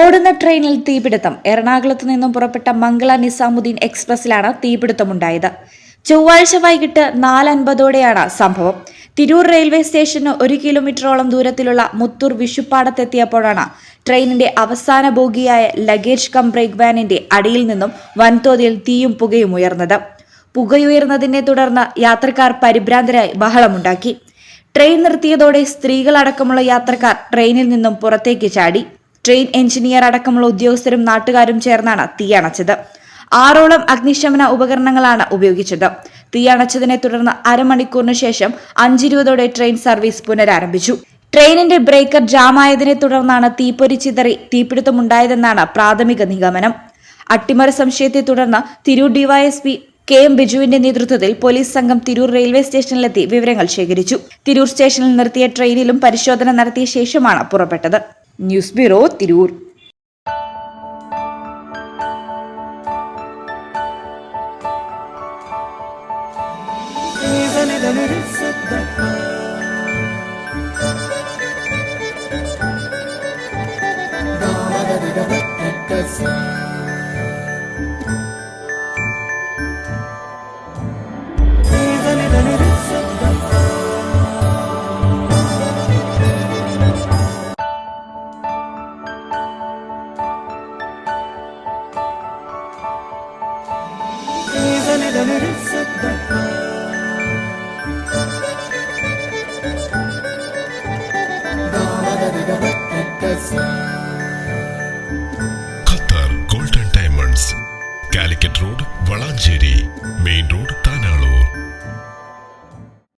ഓടുന്ന ട്രെയിനിൽ തീപിടുത്തം. എറണാകുളത്ത് നിന്നും പുറപ്പെട്ട മംഗള നിസാമുദ്ദീൻ എക്സ്പ്രസിലാണ് തീപിടുത്തമുണ്ടായത്. ചൊവ്വാഴ്ച വൈകിട്ട് നാലൻപതോടെയാണ് സംഭവം. തിരൂർ റെയിൽവേ സ്റ്റേഷന് ഒരു കിലോമീറ്ററോളം ദൂരത്തിലുള്ള മുത്തൂർ വിഷുപ്പാടത്തെത്തിയപ്പോഴാണ് ട്രെയിനിന്റെ അവസാന ബോഗിയായ ലഗേജ് കം ബ്രേക്ക് വാനിന്റെ അടിയിൽ നിന്നും വൻതോതിൽ തീയും പുകയും ഉയർന്നത്. പുകയുയർന്നതിനെ തുടർന്ന് യാത്രക്കാർ പരിഭ്രാന്തരായി ബഹളമുണ്ടാക്കി. ട്രെയിൻ നിർത്തിയതോടെ സ്ത്രീകളടക്കമുള്ള യാത്രക്കാർ ട്രെയിനിൽ നിന്നും പുറത്തേക്ക് ചാടി. ട്രെയിൻ എഞ്ചിനീയർ അടക്കമുള്ള ഉദ്യോഗസ്ഥരും നാട്ടുകാരും ചേർന്നാണ് തീയണച്ചത് ആറോളം അഗ്നിശമന ഉപകരണങ്ങളാണ് ഉപയോഗിച്ചത്. തീയണച്ചതിനെ തുടർന്ന് അരമണിക്കൂറിന് ശേഷം അഞ്ചിരുപതോടെ ട്രെയിൻ സർവീസ് പുനരാരംഭിച്ചു. ട്രെയിനിന്റെ ബ്രേക്കർ ജാമായതിനെ തുടർന്നാണ് തീപ്പൊരി ചിതറി തീപിടുത്തമുണ്ടായതെന്നാണ് പ്രാഥമിക നിഗമനം. അട്ടിമറി സംശയത്തെ തുടർന്ന് തിരൂർ ഡിവൈഎസ്പി കെ എം ബിജുവിന്റെ നേതൃത്വത്തിൽ പോലീസ് സംഘം തിരൂർ റെയിൽവേ സ്റ്റേഷനിലെത്തി വിവരങ്ങൾ ശേഖരിച്ചു. തിരൂർ സ്റ്റേഷനിൽ നിർത്തിയ ട്രെയിനിലും പരിശോധന നടത്തിയ ശേഷമാണ് പുറപ്പെട്ടത്. News bureau Tirur Cause Qatar golden diamonds Calicut road Valanchery main